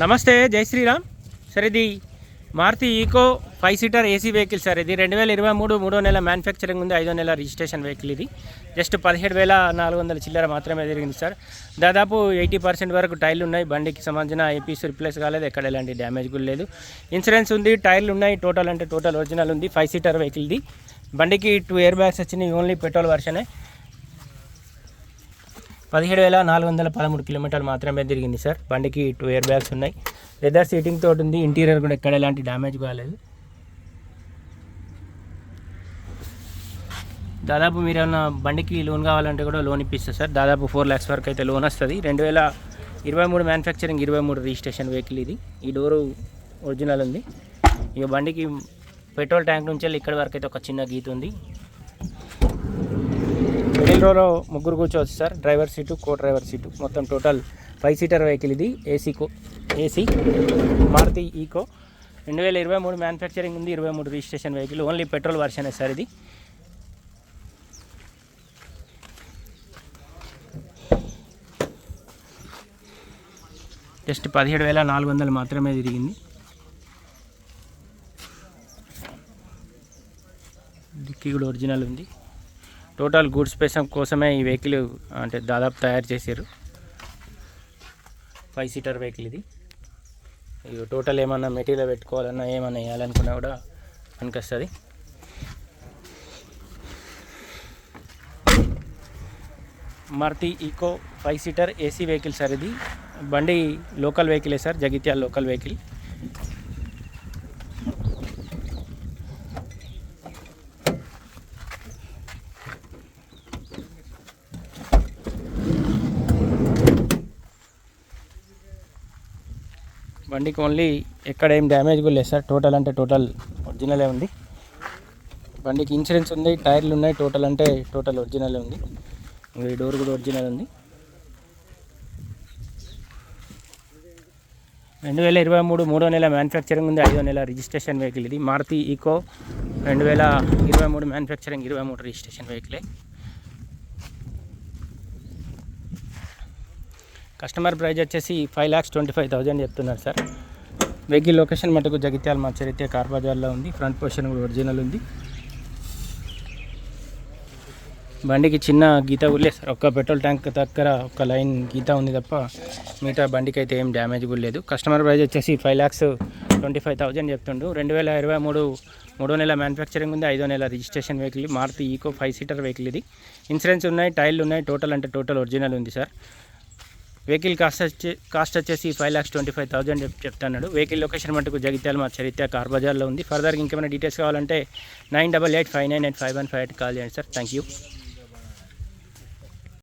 నమస్తే జై శ్రీరామ్. సార్ ఇది Maruti Eeco five seater AC vehicle sir. ఇది రెండు వేల ఇరవై మూడు మూడో నెల మ్యానుఫ్యాక్చరింగ్ ఉంది ఐదో నెల రిజిస్ట్రేషన్ వెహికల్ ఇది. జస్ట్ పదిహేడు వేల నాలుగు వందల చిల్లర మాత్రమే జరిగింది సార్. దాదాపు ఎయిటీ పర్సెంట్ వరకు టైర్లు ఉన్నాయి. బండికి సంబంధించిన ఏపీస్ రిప్లేస్ కాలేదు ఎక్కడ ఎలాంటి డ్యామేజ్ కూడా లేదు. ఇన్సూరెన్స్ ఉంది టైర్లు ఉన్నాయి టోటల్ అంటే టోటల్ ఒరిజినల్ ఉంది ఫైవ్ సీటర్ వెహికల్ది బండికి టూ ఇయర్ బ్యాగ్స్ వచ్చినాయి ఓన్లీ పెట్రోల్ వర్షనే. పదిహేడు వేల నాలుగు వందల పదమూడు కిలోమీటర్లు మాత్రమే తిరిగింది సార్. బండికి టూ ఇయర్ బ్యాగ్స్ ఉన్నాయి. లెదర్ సీటింగ్ తోటి ఉంది. ఇంటీరియర్ కూడా ఎక్కడ ఎలాంటి డ్యామేజ్ కాలేదు. దాదాపు మీరు ఏమైనా బండికి లోన్ కావాలంటే కూడా లోన్ ఇప్పిస్తారు సార్. దాదాపు ఫోర్ ల్యాక్స్ వరకు అయితే లోన్ వస్తుంది. రెండు వేల ఇరవై మూడు మ్యానుఫ్యాక్చరింగ్ ఇరవై మూడు రిజిస్ట్రేషన్ వెహికల్ ఇది. ఈ డోరు ఒరిజినల్ ఉంది. ఇక బండికి పెట్రోల్ ట్యాంక్ నుంచి వెళ్ళి ఇక్కడి వరకు అయితే ఒక చిన్న గీత ఉంది. మిడిల్ ముగ్గురు కూర్చోవచ్చు sir. Driver seat co driver seat. మొత్తం టోటల్ ఫైవ్ సీటర్ వెహికల్ ఇది. ఏసీ కో ఏసీ మారుతి ఈకో. రెండు వేల ఇరవై మూడు మ్యానుఫ్యాక్చరింగ్ ఉంది. ఇరవై మూడు registration vehicle. Only petrol version sir ఇది. జస్ట్ పదిహేడు వేల నాలుగు వందలు మాత్రమే తిరిగింది. డిక్కీ కూడా ఒరిజినల్ ఉంది. టోటల్ గూడ్స్ పేసం కోసమే ఈ వెహికల్ అంటే దాదాపు తయారు చేశారు. ఫైవ్ సీటర్ వెహికల్ ఇది. ఇది టోటల్ ఏమన్నా మెటీరియల్ పెట్టుకోవాలన్నా ఏమన్నా వేయాలనుకున్నా కూడా పనికొస్తుంది. Maruti Eeco five seater AC vehicle sir ఇది. బండి లోకల్ వెహికలే సార్ జగిత్యాల లోకల్ వెహికల్. బండికి ఓన్లీ ఎక్కడ ఏం డ్యామేజ్ కూడా లేదు సార్. టోటల్ అంటే టోటల్ ఒరిజినలే ఉంది. బండికి ఇన్సూరెన్స్ ఉంది టైర్లు ఉన్నాయి టోటల్ అంటే టోటల్ ఒరిజినలే ఉంది. ఈ డోర్ కూడా ఒరిజినల్ ఉంది. రెండు వేల ఇరవై మూడు మూడో నెల మ్యానుఫ్యాక్చరింగ్ ఉంది ఐదో నెల రిజిస్ట్రేషన్ వెహికల్ ఇది. మారుతి ఈకో రెండు వేల ఇరవై మూడు మ్యానుఫ్యాక్చరింగ్ ఇరవై మూడు రిజిస్ట్రేషన్ వెహికలే కస్టమర్ ప్రైజ్ వచ్చేసి five lakhs twenty five thousand చెప్తున్నారు సార్. వెహికల్ లొకేషన్ మటుకు జగిత్యాల మా చరిత్ర కార్ బజార్లో ఉంది. ఫ్రంట్ పొజిషన్ కూడా ఒరిజినల్ ఉంది. బండికి చిన్న గీత కూడా లేదు సార్. ఒక్క పెట్రోల్ ట్యాంక్ దగ్గర ఒక లైన్ గీత ఉంది తప్ప మిగతా బండికి అయితే ఏం డ్యామేజ్ కూడా లేదు. కస్టమర్ ప్రైస్ వచ్చేసి five lakhs twenty five thousand చెప్తుండు. రెండు వేల ఇరవై మూడు మూడో నెల మ్యానుఫ్యాక్చరింగ్ ఉంది. ఐదో నెల registration vehicle Maruti Eeco five seater vehicle ఇది. ఇన్సూరెన్స్ ఉన్నాయి టైర్లు ఉన్నాయి. టోటల్ అంటే టోటల్ ఒరిజినల్ ఉంది సార్. వెహికల్ కాస్ట్ వచ్చి కాస్ట్ వచ్చేసి five lakhs twenty five thousand చెప్తున్నాడు. వెహికల్ లొకేషన్ మటుకు జగిత్యాల మా చరిత్ర కార్ బజార్లో ఉంది. ఫర్దర్గా ఇంకేమైనా డీటెయిల్స్ కావాలంటే nine double eight five nine eight five one five eight call చేయండి సార్. Thank you